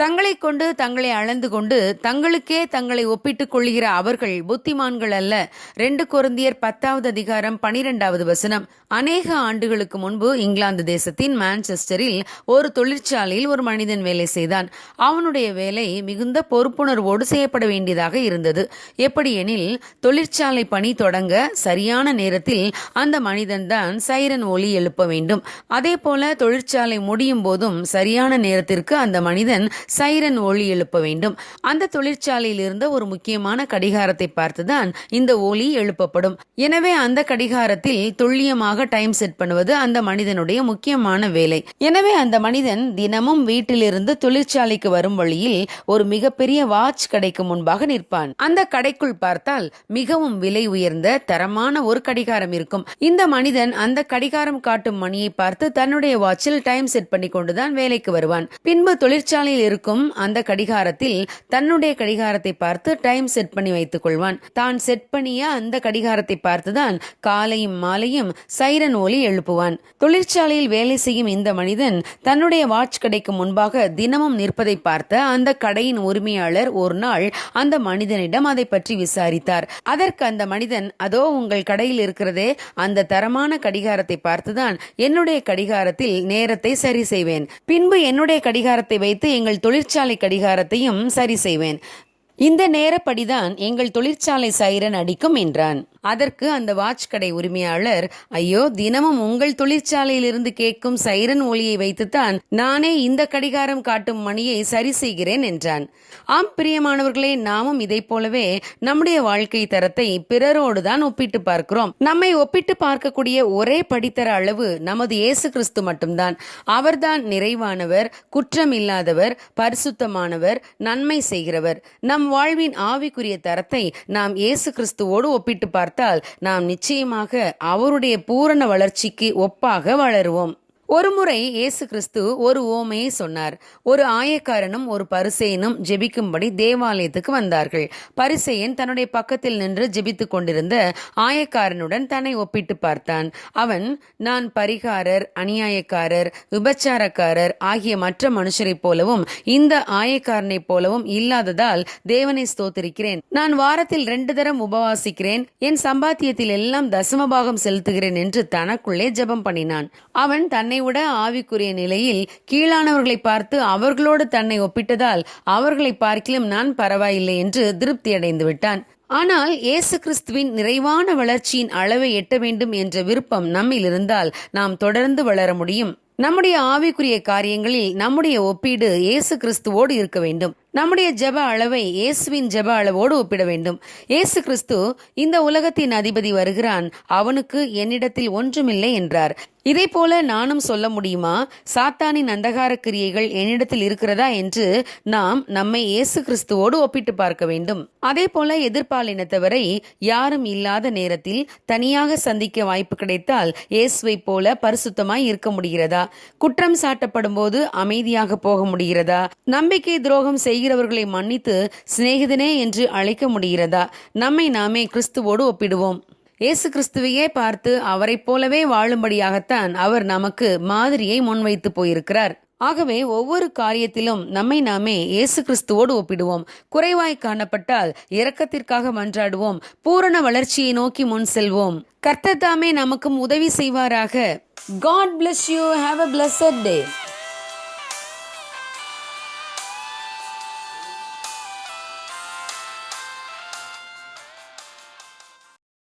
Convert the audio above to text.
தங்களை கொண்டு தங்களை அளந்து கொண்டு தங்களுக்கே தங்களை ஒப்பிட்டுக் கொள்கிற அவர்கள் புத்திமான்கள் அல்ல. ரெண்டு கொருந்தியர் பத்தாவது அதிகாரம் பனிரெண்டாவது வசனம். அநேக ஆண்டுகளுக்கு முன்பு இங்கிலாந்து தேசத்தின் மான்செஸ்டரில் ஒரு தொழிற்சாலையில் ஒரு மனிதன் வேலை செய்தான். அவனுடைய வேலை மிகுந்த பொறுப்புணர்வோடு செய்யப்பட வேண்டியதாக இருந்தது. எப்படியெனில் தொழிற்சாலை பணி தொடங்க சரியான நேரத்தில் அந்த மனிதன்தான் சைரன் ஒலி எழுப்ப வேண்டும். அதே போல தொழிற்சாலை முடியும் போதும் சரியான நேரத்திற்கு அந்த மனிதன் சைரன் ஒளி எழுப்ப வேண்டும். அந்த தொழிற்சாலையில் இருந்த ஒரு முக்கியமான கடிகாரத்தை பார்த்துதான் இந்த ஒலி எழுப்பப்படும். எனவே அந்த கடிகாரத்தில் துல்லியமாக டைம் செட் பண்ணுவது அந்த மனிதனுடைய முக்கியமான வேலை. எனவே அந்த மனிதன் தினமும் வீட்டிலிருந்து தொழிற்சாலைக்கு வரும் வழியில் ஒரு மிகப்பெரிய வாட்ச் கடைக்கு முன்பாக நிற்பான். அந்த கடைக்குள் பார்த்தால் மிகவும் விலை உயர்ந்த தரமான ஒரு கடிகாரம் இருக்கும். இந்த மனிதன் அந்த கடிகாரம் காட்டும் மணியை பார்த்து தன்னுடைய வாட்சில் டைம் செட் பண்ணி கொண்டுதான் வேலைக்கு வருவான். பின்பு தொழிற்சாலையில் இருக்கும் அந்த கடிகாரத்தில் தன்னுடைய கடிகாரத்தை பார்த்து டைம் செட் பண்ணி வைத்துக் கொள்வான். தான் செட் பண்ணிய அந்த கடிகாரத்தை பார்த்துதான் காலையும் மாலையும் சைரன் ஒலி எழுப்புவான். தொழிற்சாலையில் வேலை செய்யும் இந்த மனிதன் தன்னுடைய வாட்ச் கடைக்கு முன்பாக தினமும் நிற்பதை பார்த்த அந்த கடையின் உரிமையாளர் ஒரு நாள் அந்த மனிதனிடம் அதை பற்றி விசாரித்தார். அதற்கு அந்த மனிதன் அதோ உங்கள் கடையில் இருக்கிறதே. அந்த தரமான கடிகாரத்தை பார்த்துதான் என்னுடைய கடிகாரத்தில் நேரத்தை சரி செய்வேன். பின்பு என்னுடைய கடிகாரத்தை வைத்து எங்கள் தொழிற்சாலை கடிகாரத்தையும் சரி செய்வேன். இந்த நேரப்படிதான் எங்கள் தொழிற்சாலை சைரன் அடிக்கும் என்றான். அதற்கு அந்த வாட்ச் கடை உரிமையாளர் ஐயோ தினமும் உங்கள் தொழிற்சாலையிலிருந்து கேட்கும் சைரன் ஒலியை வைத்துத்தான் நானே இந்த கடிகாரம் காட்டும் மணியை சரி செய்கிறேன் என்றான். ஆம் பிரியமானவர்களே நாமும் இதை போலவே நம்முடைய வாழ்க்கை தரத்தை பிறரோடு தான் ஒப்பிட்டு பார்க்கிறோம். நம்மை ஒப்பிட்டு பார்க்கக்கூடிய ஒரே படித்தர அளவு நமது இயேசு கிறிஸ்து மட்டும்தான். அவர்தான் நிறைவானவர் குற்றம் இல்லாதவர் பரிசுத்தமானவர் நன்மை செய்கிறவர். நம் வாழ்வின் ஆவிக்குரிய தரத்தை நாம் இயேசு கிறிஸ்துவோடு ஒப்பிட்டு பார்த்தால் நாம் நிச்சயமாக அவருடைய பூரண வளர்ச்சிக்கு ஒப்பாக வளருவோம். ஒருமுறை இயேசு கிறிஸ்து ஒரு ஓமையை சொன்னார். ஒரு ஆயக்காரனும் ஒரு பரிசேயனும் ஜெபிக்கும்படி தேவாலயத்துக்கு வந்தார்கள். பரிசேயன் தன்னுடைய பக்கத்தில் நின்று ஜெபித்துக் கொண்டிருந்த ஆயக்காரனுடன் தன்னை ஒப்பிட்டு பார்த்தான். அவன் நான் பரிகாரர் அநியாயக்காரர் விபச்சாரக்காரர் ஆகிய மற்ற மனுஷரைப் போலவும் இந்த ஆயக்காரனைப் போலவும் இல்லாததால் தேவனை ஸ்தோத்திருக்கிறேன். நான் வாரத்தில் ரெண்டு தரம் உபவாசிக்கிறேன். என் சம்பாத்தியத்தில் எல்லாம் தசமபாகம் செலுத்துகிறேன் என்று தனக்குள்ளே ஜெபம் பண்ணினான். அவன் தன்னை விட ஆவிக்குரிய நிலையில் கீழானவர்களை பார்த்து அவர்களோடு தன்னை ஒப்பிட்டதால் அவர்களை பார்க்கிலும் நான் பரவாயில்லை என்று திருப்தி அடைந்து விட்டான். ஆனால் இயேசு கிறிஸ்துவின் நிறைவான வளர்ச்சியின் அளவை எட்ட வேண்டும் என்ற விருப்பம் நம்மில் இருந்தால் நாம் தொடர்ந்து வளர முடியும். நம்முடைய ஆவிக்குரிய காரியங்களில் நம்முடைய ஒப்பீடு இயேசு கிறிஸ்துவோடு இருக்க வேண்டும். நம்முடைய ஜெப அளவை இயேசுவின் ஜெப அளவோடு ஒப்பிட வேண்டும். இயேசு கிறிஸ்து இந்த உலகத்தின் அதிபதி வருகிறான். அவனுக்கு என்னிடத்தில் ஒன்றுமில்லை என்றார். இதை போல நானும் சொல்ல முடியுமா? சாத்தானின் அந்தகார கிரியைகள் என்னிடத்தில் இருக்கிறதா என்று நாம் நம்மை இயேசு கிறிஸ்துவோடு ஒப்பிட்டு பார்க்க வேண்டும். அதே போல எதிர்பாலினத்தவரை யாரும் இல்லாத நேரத்தில் தனியாக சந்திக்க வாய்ப்பு கிடைத்தால் இயேசுவை போல பரிசுத்தமாய் இருக்க முடிகிறதா? குற்றம் சாட்டப்படும் போது அமைதியாக போக முடிகிறதா? நம்பிக்கை துரோகம் செய்ய செய்கிறவர்களை மன்னித்து சிநேகிதனே என்று அழைக்க முடிகிறதா? நம்மை நாமே கிறிஸ்துவோடு ஒப்பிடுவோம். இயேசு கிறிஸ்துவையே பார்த்து அவரைப் போலவே வாழும்படியாகத்தான் அவர் நமக்கு மாதிரியை முன்வைத்து போயிருக்கிறார். ஆகவே ஒவ்வொரு காரியத்திலும் நம்மை நாமே இயேசு கிறிஸ்துவோடு ஒப்பிடுவோம். குறைவாய் காணப்பட்டால் இரக்கத்திற்காக மன்றாடுவோம். பூரண வளர்ச்சியை நோக்கி முன் செல்வோம். கர்த்தர் தாமே நமக்கும் உதவி செய்வாராக. God bless you have a blessed day